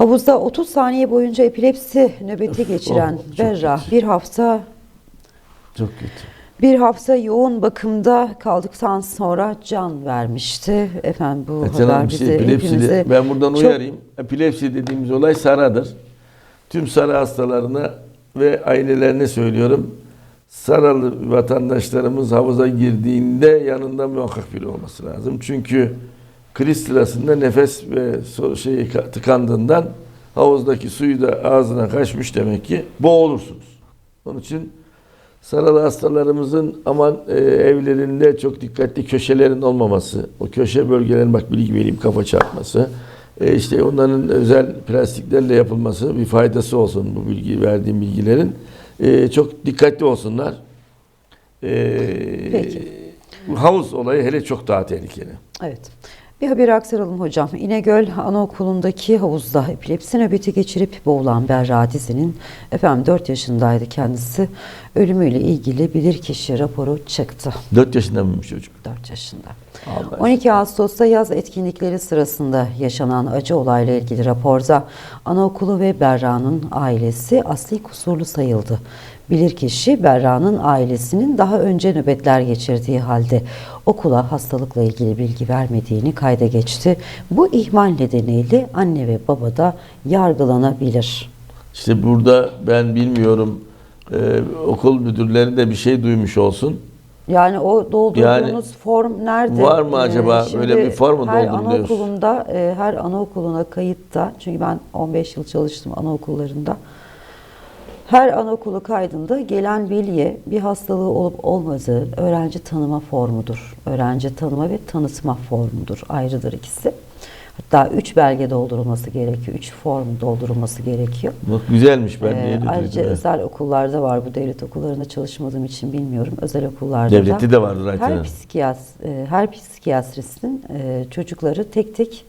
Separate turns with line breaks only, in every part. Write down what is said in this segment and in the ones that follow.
Havuzda 30 saniye boyunca epilepsi nöbeti geçiren
oh,
Berra bir hafta
Çok kötü.
bir hafta yoğun bakımda kaldıktan sonra can vermişti. Efendim bu
Hanım,
haber
bir
bizi
şey,
hepimizi
ben buradan
çok-
uyarayım. Epilepsi dediğimiz olay saradır. Tüm sarı hastalarına ve ailelerine söylüyorum. Saralı vatandaşlarımız havuza girdiğinde yanında muhakkak biri olması lazım. Çünkü kriz sırasında nefes ve ka- tıkandığından havuzdaki suyu da ağzına kaçmış demek ki boğulursunuz. Onun için Saralı hastalarımızın aman e, evlerinde çok dikkatli köşelerin olmaması, o köşe bölgelerin bak bilgi vereyim kafa çarpması, e, işte onların özel plastiklerle yapılması bir faydası olsun bu bilgi verdiğim bilgilerin. E, çok dikkatli olsunlar. E,
Peki.
havuz olayı hele çok daha tehlikeli.
Evet. Bir haberi aktaralım hocam. İnegöl Anaokulu'ndaki havuzda epilepsi nöbeti geçirip boğulan Berra Dizi'nin efendim 4 yaşındaydı kendisi. Ölümüyle ilgili bilirkişi raporu çıktı.
4 yaşında mıymış çocuk?
4 yaşında.
Allah
12 Ağustos'ta yaz etkinlikleri sırasında yaşanan acı olayla ilgili raporda anaokulu ve Berra'nın ailesi asli kusurlu sayıldı. Bilirkişi Berra'nın ailesinin daha önce nöbetler geçirdiği halde okula hastalıkla ilgili bilgi vermediğini kayda geçti. Bu ihmal nedeniyle anne ve baba da yargılanabilir.
İşte burada ben bilmiyorum e, okul müdürleri de bir şey duymuş olsun.
Yani o doldurduğunuz
Yani
form nerede?
var mı acaba?
şimdi
Böyle bir form mu
her
dolduruyoruz?
anaokulunda, e, her anaokuluna kayıtta, çünkü ben 15 yıl çalıştım anaokullarında. Her anaokulu kaydında gelen veliye bir hastalığı olup olmadığı öğrenci tanıma formudur. Öğrenci tanıma ve tanıtma formudur. Ayrıdır ikisi. Hatta üç belge doldurulması gerekiyor. Üç form doldurulması gerekiyor.
Bak güzelmiş ben
Ee,
de
ayrıca
duydum.
özel okullarda var bu devlet okullarında çalışmadığım için bilmiyorum. Özel okullarda
Devlette
da
de vardır Ayten
her psikiyas e, her psikiyatristin e, çocukları tek tek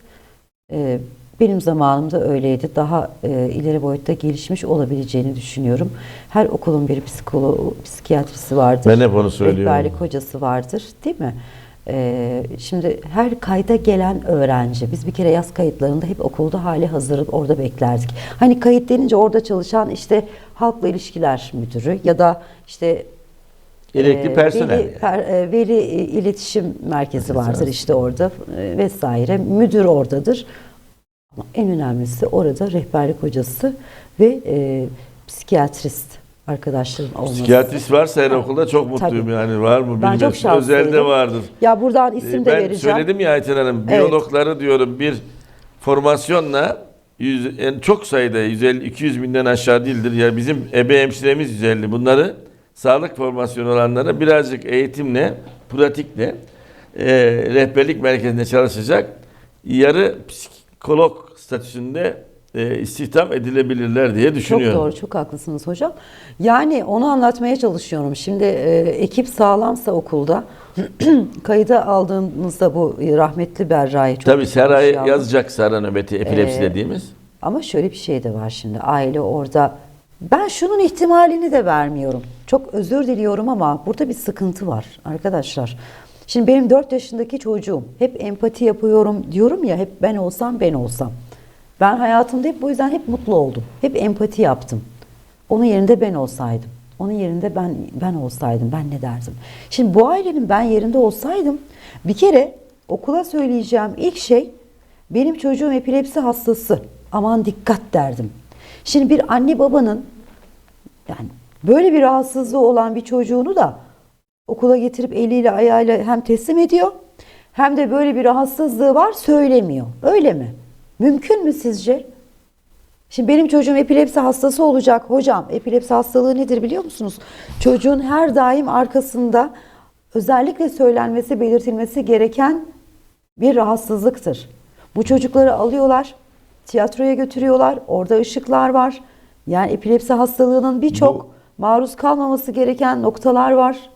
e, benim zamanımda öyleydi. Daha e, ileri boyutta gelişmiş olabileceğini düşünüyorum. Her okulun bir psikolo psikiyatrisi vardır.
Ben hep onu söylüyorum.
Rehberlik hocası vardır, değil mi? Ee, şimdi her kayda gelen öğrenci, biz bir kere yaz kayıtlarında hep okulda hali hazır orada beklerdik. Hani kayıt denince orada çalışan işte halkla ilişkiler müdürü ya da işte
Gerekli
e,
personel.
Veli,
yani.
per- e, veli e, iletişim merkezi vardır işte orada e, vesaire. Müdür oradadır. Ama en önemlisi orada rehberlik hocası ve e, psikiyatrist arkadaşların olması.
Psikiyatrist varsa her okulda çok mutluyum
Tabii.
yani var mı
Ben
bilmem.
çok şanslıydım.
Özelde vardır.
Ya buradan isim
Ee,
de
ben
vereceğim.
söyledim ya Ayten Hanım,
Evet.
biyologları diyorum bir formasyonla yüz, en çok sayıda 150 200 binden aşağı değildir. Ya bizim ebe hemşiremiz 150. Bunları sağlık formasyonu olanlara birazcık eğitimle, pratikle e, rehberlik merkezinde çalışacak. Yarı psikolog statüsünde e, istihdam edilebilirler diye
Çok
düşünüyorum.
doğru, çok haklısınız hocam. Yani onu anlatmaya çalışıyorum. Şimdi e, ekip sağlamsa okulda kayıda aldığımızda bu rahmetli Berra'yı çok
Tabii
ama-
yazacak Sera nöbeti epilepsi
Ee,
dediğimiz.
Ama şöyle bir şey de var şimdi. Aile orada ben şunun ihtimalini de vermiyorum. Çok özür diliyorum ama burada bir sıkıntı var arkadaşlar. Şimdi benim 4 yaşındaki çocuğum hep empati yapıyorum diyorum ya hep ben olsam ben olsam. Ben hayatımda hep bu yüzden hep mutlu oldum. Hep empati yaptım. Onun yerinde ben olsaydım. Onun yerinde ben ben olsaydım ben ne derdim? Şimdi bu ailenin ben yerinde olsaydım bir kere okula söyleyeceğim ilk şey benim çocuğum epilepsi hastası. Aman dikkat derdim. Şimdi bir anne babanın yani böyle bir rahatsızlığı olan bir çocuğunu da okula getirip eliyle ayağıyla hem teslim ediyor hem de böyle bir rahatsızlığı var söylemiyor. Öyle mi? Mümkün mü sizce? Şimdi benim çocuğum epilepsi hastası olacak. Hocam epilepsi hastalığı nedir biliyor musunuz? Çocuğun her daim arkasında özellikle söylenmesi, belirtilmesi gereken bir rahatsızlıktır. Bu çocukları alıyorlar, tiyatroya götürüyorlar. Orada ışıklar var. Yani epilepsi hastalığının birçok maruz kalmaması gereken noktalar var.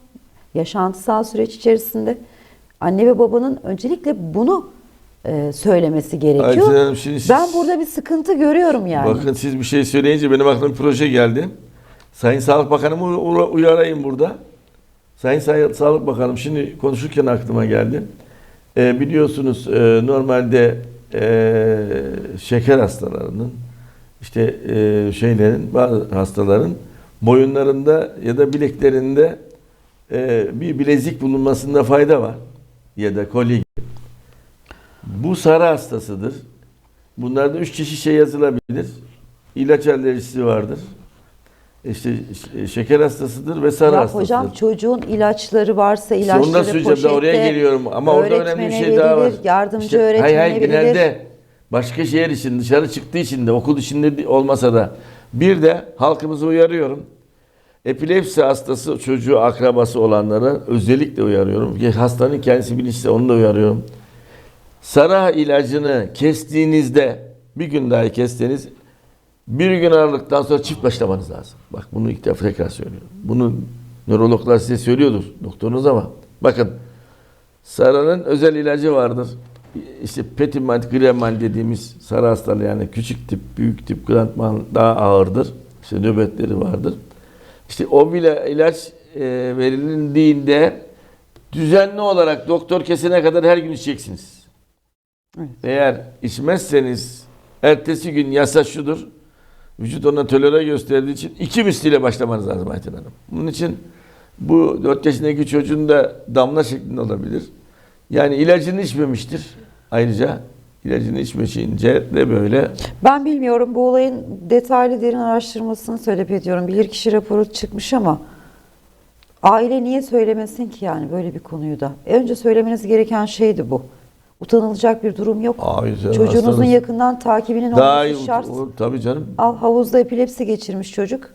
Yaşantısal süreç içerisinde. Anne ve babanın öncelikle bunu e, söylemesi gerekiyor.
Hanım, şimdi siz-
ben burada bir sıkıntı görüyorum yani.
Bakın siz bir şey söyleyince benim aklıma bir proje geldi. Sayın Sağlık Bakanımı uyarayım burada. Sayın Say- Sağlık Bakanım şimdi konuşurken aklıma geldi. Ee, biliyorsunuz e, normalde eee, şeker hastalarının işte eee, şeylerin bazı hastaların boyunlarında ya da bileklerinde eee, bir bilezik bulunmasında fayda var ya da kolye gibi. Bu sarı hastasıdır. Bunlarda üç çeşit şey yazılabilir. İlaç alerjisi vardır. İşte ş- şeker hastasıdır ve sarı
Ya
hastasıdır.
hocam çocuğun ilaçları varsa ilaçları
onu da söyleyeceğim de oraya
poşette,
geliyorum ama orada önemli bir şey daha var.
Yardımcı
İşte,
öğretmene
hayır,
verilir.
genelde başka şehir için dışarı çıktığı için de okul içinde de- olmasa da bir de halkımızı uyarıyorum. Epilepsi hastası çocuğu akrabası olanlara özellikle uyarıyorum. Hastanın kendisi bilinçli onu da uyarıyorum. Sara ilacını kestiğinizde bir gün daha kestiğiniz bir gün aralıktan sonra çift başlamanız lazım. Bak bunu ilk defa tekrar söylüyorum. Bunu nörologlar size söylüyordur doktorunuz ama bakın Sara'nın özel ilacı vardır. İşte petimal, gremal dediğimiz sarı hastalığı yani küçük tip, büyük tip, grantman daha ağırdır. İşte nöbetleri vardır. İşte o bile ilaç e, verildiğinde düzenli olarak doktor kesene kadar her gün içeceksiniz.
Evet.
Eğer içmezseniz ertesi gün yasa şudur. Vücut ona tolere gösterdiği için iki misliyle başlamanız lazım Ayten Hanım. Bunun için bu 4 yaşındaki çocuğun da damla şeklinde olabilir. Yani ilacını içmemiştir. Ayrıca ilacını içmeyince de böyle
Ben bilmiyorum bu olayın detaylı derin araştırmasını talep ediyorum. Bilirkişi raporu çıkmış ama aile niye söylemesin ki yani böyle bir konuyu da? E, önce söylemeniz gereken şeydi bu. Utanılacak bir durum yok.
Ay canım,
Çocuğunuzun
hastanız-
yakından takibinin
daha
olması
iyi
şart.
olur. Tabii canım.
Al havuzda epilepsi geçirmiş çocuk.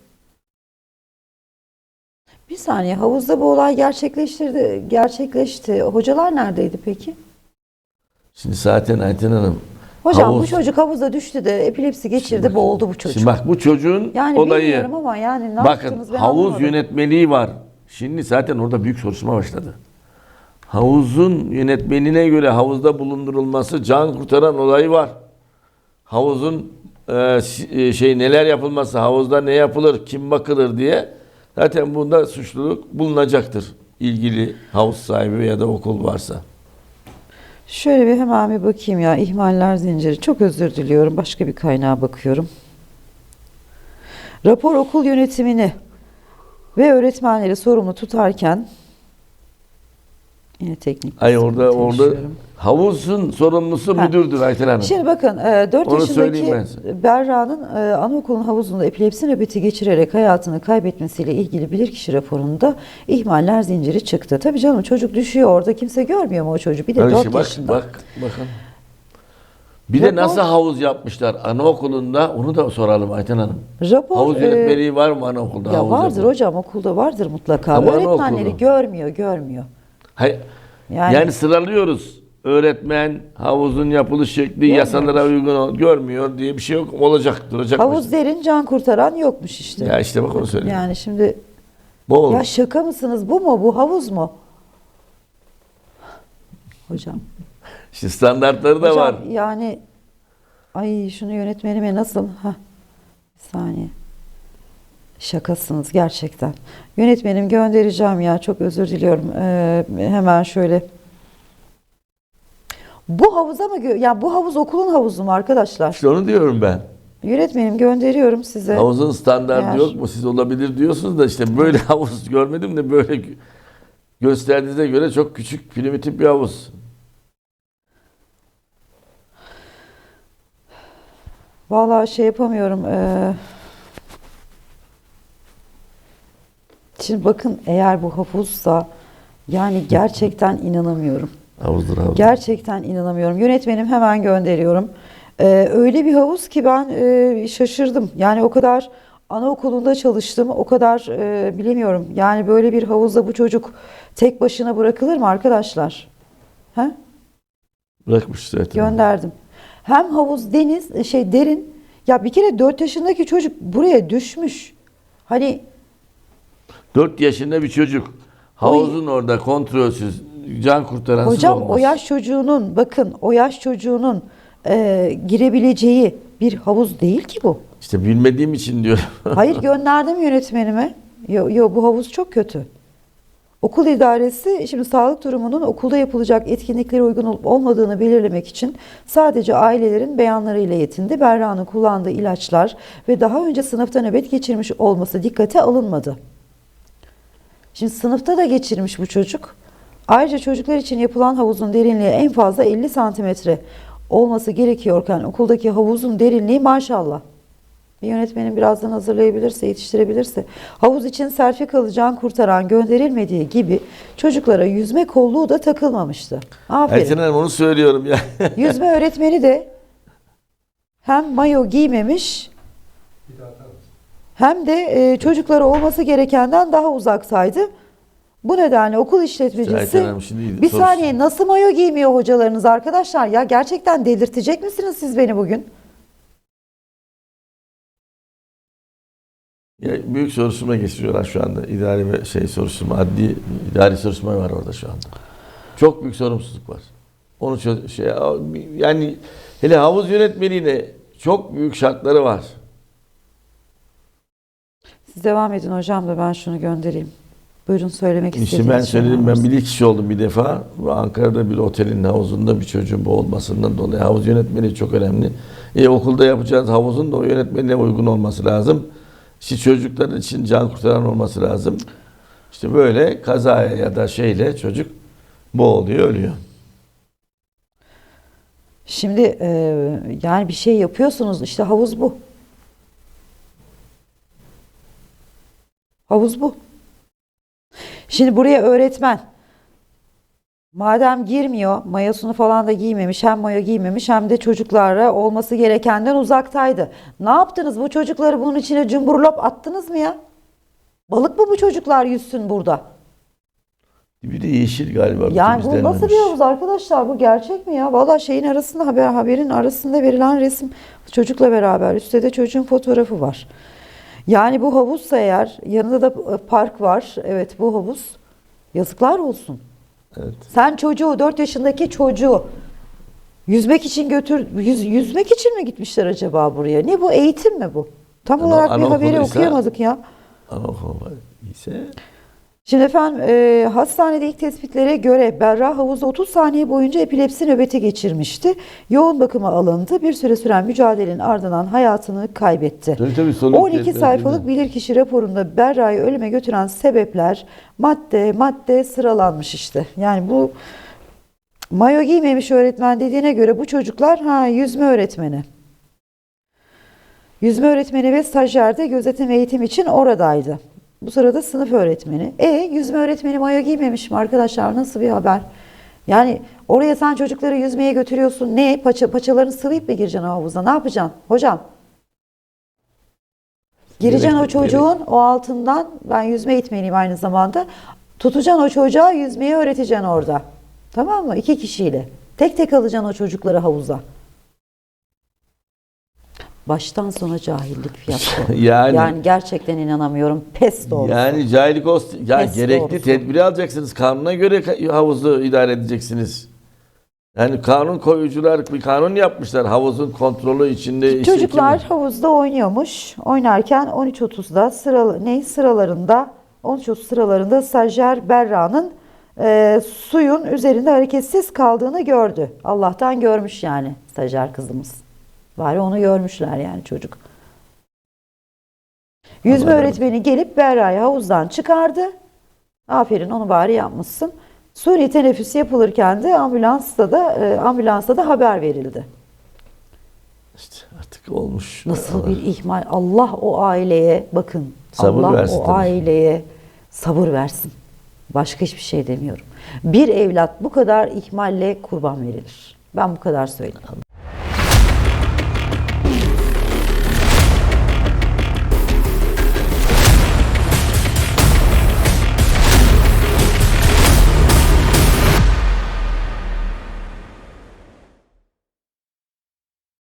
Bir saniye havuzda bu olay gerçekleştirdi, gerçekleşti. Hocalar neredeydi peki?
Şimdi zaten Ayten Hanım
Hocam bu
havuz-
çocuk havuzda düştü de epilepsi geçirdi,
Şimdi-
boğuldu bu çocuk.
Şimdi bak bu çocuğun
yani
olayı.
ama yani ne
Bakın
ben
havuz
anlamadım.
yönetmeliği var. Şimdi zaten orada büyük soruşturma başladı. Havuzun yönetmenine göre havuzda bulundurulması can kurtaran olayı var. Havuzun e, e, şey neler yapılması, havuzda ne yapılır, kim bakılır diye zaten bunda suçluluk bulunacaktır. ilgili havuz sahibi ya da okul varsa.
Şöyle bir hemen bir bakayım ya ihmaller zinciri. Çok özür diliyorum. Başka bir kaynağa bakıyorum. Rapor okul yönetimini ve öğretmenleri sorumlu tutarken yine teknik
Ay orada orada havuzun sorumlusu
Ha.
müdürdür Ayten Hanım.
Şimdi bakın e, 4
Onu söyleyeyim ben
yaşındaki. Berra'nın e, anaokulun havuzunda epilepsi nöbeti geçirerek hayatını kaybetmesiyle ilgili bilirkişi raporunda ihmaller zinciri çıktı. Tabii canım çocuk düşüyor orada kimse görmüyor mu o çocuğu? Bir de
Bak
4
işte bak,
yaşında.
bak, bakın. Bir de
Rapor-
nasıl havuz yapmışlar anaokulunda onu da soralım Ayten Hanım.
Rapor
Havuz
e,
yönetmeliği var mı anaokulda?
Ya
havuz
vardır
yapımı?
hocam okulda vardır mutlaka.
Ama
Öğretmenleri
anaokulu.
görmüyor, görmüyor. Yani-
Yani, sıralıyoruz. Öğretmen havuzun yapılış şekli yasalara uygun ol- görmüyor diye bir şey yok. Olacak, duracak.
Havuz derin can kurtaran yokmuş işte.
Ya işte bak onu söyleyeyim.
Yani şimdi
Bu olur.
ya şaka mısınız bu mu bu havuz mu? Hocam.
İşte standartları da
hocam
var.
yani ay şunu yönetmenime nasıl? Ha. Bir saniye. Şakasınız gerçekten. Yönetmenim göndereceğim ya çok özür diliyorum. Ee, hemen şöyle. Bu havuza mı? gö- Ya bu havuz okulun havuzu mu arkadaşlar?
İşte onu diyorum ben.
Yönetmenim gönderiyorum size.
Havuzun standartı
Eğer-
yok mu? Siz olabilir diyorsunuz da işte böyle havuz görmedim de böyle gö- gösterdiğinize göre çok küçük primitif bir havuz.
Vallahi şey yapamıyorum. eee. Şimdi bakın eğer bu havuzsa yani gerçekten inanamıyorum.
Havuzdur havuz.
Gerçekten inanamıyorum. Yönetmenim hemen gönderiyorum. Ee, öyle bir havuz ki ben e, şaşırdım. Yani o kadar anaokulunda çalıştım. O kadar e, bilemiyorum. Yani böyle bir havuzda bu çocuk tek başına bırakılır mı arkadaşlar? Ha?
Bırakmış zaten.
Gönderdim. Hem havuz deniz şey derin. Ya bir kere 4 yaşındaki çocuk buraya düşmüş. Hani
4 yaşında bir çocuk. Havuzun orada kontrolsüz, can kurtaransız
hocam
olmaz.
o yaş çocuğunun bakın o yaş çocuğunun e, girebileceği bir havuz değil ki bu.
İşte bilmediğim için diyorum.
Hayır gönderdim yönetmenime. Yo, yo bu havuz çok kötü. Okul idaresi şimdi sağlık durumunun okulda yapılacak etkinliklere uygun olup olmadığını belirlemek için sadece ailelerin beyanlarıyla yetindi. Berra'nın kullandığı ilaçlar ve daha önce sınıfta nöbet geçirmiş olması dikkate alınmadı. Şimdi sınıfta da geçirmiş bu çocuk. Ayrıca çocuklar için yapılan havuzun derinliği en fazla 50 santimetre olması gerekiyorken okuldaki havuzun derinliği maşallah. Bir yönetmenin birazdan hazırlayabilirse, yetiştirebilirse. Havuz için sertifikalı can kurtaran gönderilmediği gibi çocuklara yüzme kolluğu da takılmamıştı. Aferin.
Ayten Hanım onu söylüyorum ya.
Yüzme öğretmeni de hem mayo giymemiş hem de e, çocuklara olması gerekenden daha uzaktaydı. Bu nedenle okul işletmecisi bir
sorusu-
saniye nasıl mayo giymiyor hocalarınız arkadaşlar ya gerçekten delirtecek misiniz siz beni bugün?
Ya büyük soruşturma geçiriyorlar şu anda. İdari ve şey soruşturma, adli idari soruşturma var orada şu anda. Çok büyük sorumsuzluk var. Onu çöz- şey yani hele havuz yönetmeliğine çok büyük şartları var.
Siz devam edin hocam da ben şunu göndereyim. Buyurun söylemek
İşte
istediğiniz
ben
şeyler
söyledim ben bir kişi oldum bir defa. Ankara'da bir otelin havuzunda bir çocuğun boğulmasından dolayı havuz yönetmeliği çok önemli. E, okulda yapacağınız havuzun da o yönetmeliğe uygun olması lazım. İşte çocuklar için can kurtaran olması lazım. İşte böyle kazaya ya da şeyle çocuk boğuluyor, ölüyor.
Şimdi e, yani bir şey yapıyorsunuz işte havuz bu. Havuz bu. Şimdi buraya öğretmen madem girmiyor mayosunu falan da giymemiş hem mayo giymemiş hem de çocuklara olması gerekenden uzaktaydı. Ne yaptınız bu çocukları bunun içine cumburlop attınız mı ya? Balık mı bu çocuklar yüzsün burada?
Bir de yeşil galiba.
Yani bu nasıl bir havuz arkadaşlar? Bu gerçek mi ya? Valla şeyin arasında haber haberin arasında verilen resim çocukla beraber. Üstte de çocuğun fotoğrafı var. Yani bu havuzsa eğer yanında da e, park var. Evet bu havuz. Yazıklar olsun.
Evet.
Sen çocuğu 4 yaşındaki çocuğu yüzmek için götür yüz, yüzmek için mi gitmişler acaba buraya? Ne bu eğitim mi bu? Tam olarak bir haberi okuyamadık ya.
Anaokulu ise
Şimdi efendim e, hastanede ilk tespitlere göre Berra havuzda 30 saniye boyunca epilepsi nöbeti geçirmişti. Yoğun bakıma alındı. Bir süre süren mücadelenin ardından hayatını kaybetti.
Tabii tabii, soluk
12
yetmedi,
sayfalık bilirkişi raporunda Berra'yı ölüme götüren sebepler madde madde sıralanmış işte. Yani bu mayo giymemiş öğretmen dediğine göre bu çocuklar ha yüzme öğretmeni. Yüzme öğretmeni ve stajyer de gözetim eğitim için oradaydı. Bu sırada sınıf öğretmeni. E yüzme öğretmeni mayo giymemiş mi arkadaşlar? Nasıl bir haber? Yani oraya sen çocukları yüzmeye götürüyorsun. Ne? Paça, paçalarını sıvayıp mı gireceksin o havuza? Ne yapacaksın? Hocam. Gireceksin o
Gerek-
çocuğun o altından. Ben yüzme eğitmeniyim aynı zamanda. Tutacaksın o çocuğa yüzmeyi öğreteceksin orada. Tamam mı? İki kişiyle. Tek tek alacaksın o çocukları havuza. Baştan sona cahillik fiyasko.
Yani-
yani gerçekten inanamıyorum. Pes doğrusu.
Yani cahillik olsun. Ya
Pes
gerekli
doğrusu.
tedbiri alacaksınız. Kanuna göre havuzu idare edeceksiniz. Yani kanun koyucular bir kanun yapmışlar havuzun kontrolü içinde. işte
Çocuklar
kim-
havuzda oynuyormuş. Oynarken 13.30'da sıra, ne sıralarında 13.30 sıralarında stajyer Berra'nın e, suyun üzerinde hareketsiz kaldığını gördü. Allah'tan görmüş yani stajyer kızımız. Bari onu görmüşler yani çocuk. Yüzme
Allah
öğretmeni gelip Berra'yı havuzdan çıkardı. Aferin onu bari yapmışsın. Suni teneffüs yapılırken de ambulansta da e, ambulansa da haber verildi.
İşte artık olmuş.
Nasıl bir ihmal. Allah o aileye bakın.
Sabır
Allah
versin
o
tabii.
aileye sabır versin. Başka hiçbir şey demiyorum. Bir evlat bu kadar ihmalle kurban verilir. Ben bu kadar söyleyeyim.